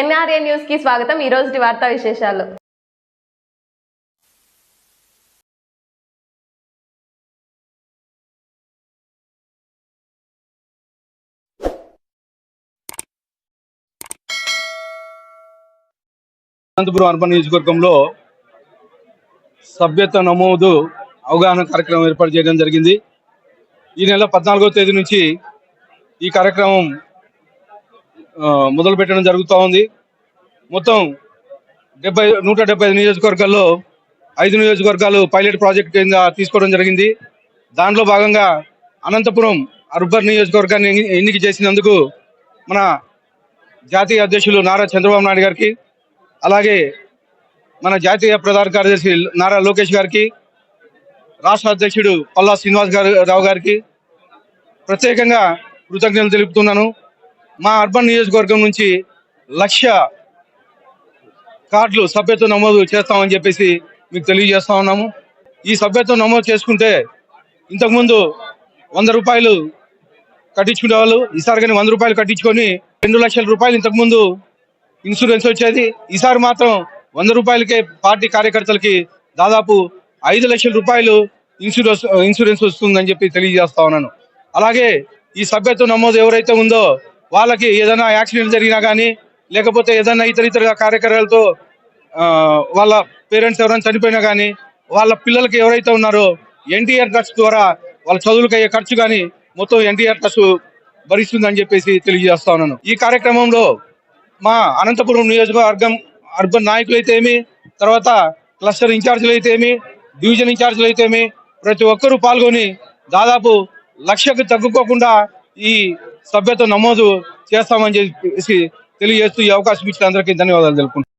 NRA న్యూస్కి స్వాగతం. ఈ రోజు వార్తా విశేషాలు. అనంతపురం అర్బన్ నియోజకవర్గంలో సభ్యత్వ నమోదు అవగాహన కార్యక్రమం ఏర్పాటు చేయడం జరిగింది. ఈ నెల పద్నాలుగో తేదీ నుంచి ఈ కార్యక్రమం మొదలు పెట్టడం జరుగుతూ ఉంది. మొత్తం డెబ్బై నూట డెబ్బై ఐదు నియోజకవర్గాల్లో ఐదు నియోజకవర్గాలు పైలట్ ప్రాజెక్ట్ కింద తీసుకోవడం జరిగింది. దాంట్లో భాగంగా అనంతపురం అర్బన్ నియోజకవర్గాన్ని ఎన్నిక చేసినందుకు మన జాతీయ అధ్యక్షులు నారా చంద్రబాబు నాయుడు గారికి అలాగే మన జాతీయ ప్రధాన కార్యదర్శి నారా లోకేష్ గారికి రాష్ట్ర అధ్యక్షుడు పల్లా శ్రీనివాస్ గారు రావు గారికి ప్రత్యేకంగా కృతజ్ఞతలు తెలుపుతున్నాను. మా అర్బన్ నియోజకవర్గం నుంచి లక్ష కార్డులు సభ్యత్వ నమోదు చేస్తామని చెప్పేసి మీకు తెలియజేస్తా ఉన్నాము. ఈ సభ్యత్వం నమోదు చేసుకుంటే ఇంతకుముందు వంద రూపాయలు కట్టించుకునే వాళ్ళు ఈసారి కానీ వంద రూపాయలు కట్టించుకొని రెండు లక్షల రూపాయలు ఇంతకుముందు ఇన్సూరెన్స్ వచ్చేది. ఈసారి మాత్రం వంద రూపాయలకే పార్టీ కార్యకర్తలకి దాదాపు ఐదు లక్షల రూపాయలు ఇన్సూరెన్స్ ఇన్సూరెన్స్ వస్తుందని చెప్పి తెలియజేస్తా ఉన్నాను. అలాగే ఈ సభ్యత్వ నమోదు ఎవరైతే ఉందో వాళ్ళకి ఏదైనా యాక్సిడెంట్ జరిగినా కానీ లేకపోతే ఏదైనా ఇతర ఇతర కార్యక్రమాలతో వాళ్ళ పేరెంట్స్ ఎవరైనా చనిపోయినా కానీ వాళ్ళ పిల్లలకి ఎవరైతే ఉన్నారో ఎన్టీఆర్ ట్రస్ట్ ద్వారా వాళ్ళ చదువులకు అయ్యే ఖర్చు కానీ మొత్తం ఎన్టీఆర్ ట్రస్ట్ భరిస్తుందని చెప్పేసి తెలియజేస్తా ఉన్నాను. ఈ కార్యక్రమంలో మా అనంతపురం నియోజకవర్గం అర్బన్ నాయకులు అయితే ఏమి తర్వాత క్లస్టర్ ఇన్ఛార్జీలు అయితే ఏమి డివిజన్ ఇన్ఛార్జీలు అయితే ఏమి ప్రతి ఒక్కరూ పాల్గొని దాదాపు లక్షకు తగ్గుకోకుండా ఈ సభ్యత నమోదు చేస్తామని చెప్పి తెలియజేస్తూ ఈ అవకాశం ఇచ్చిన అందరికీ ధన్యవాదాలు తెలుపుకుంటున్నాను.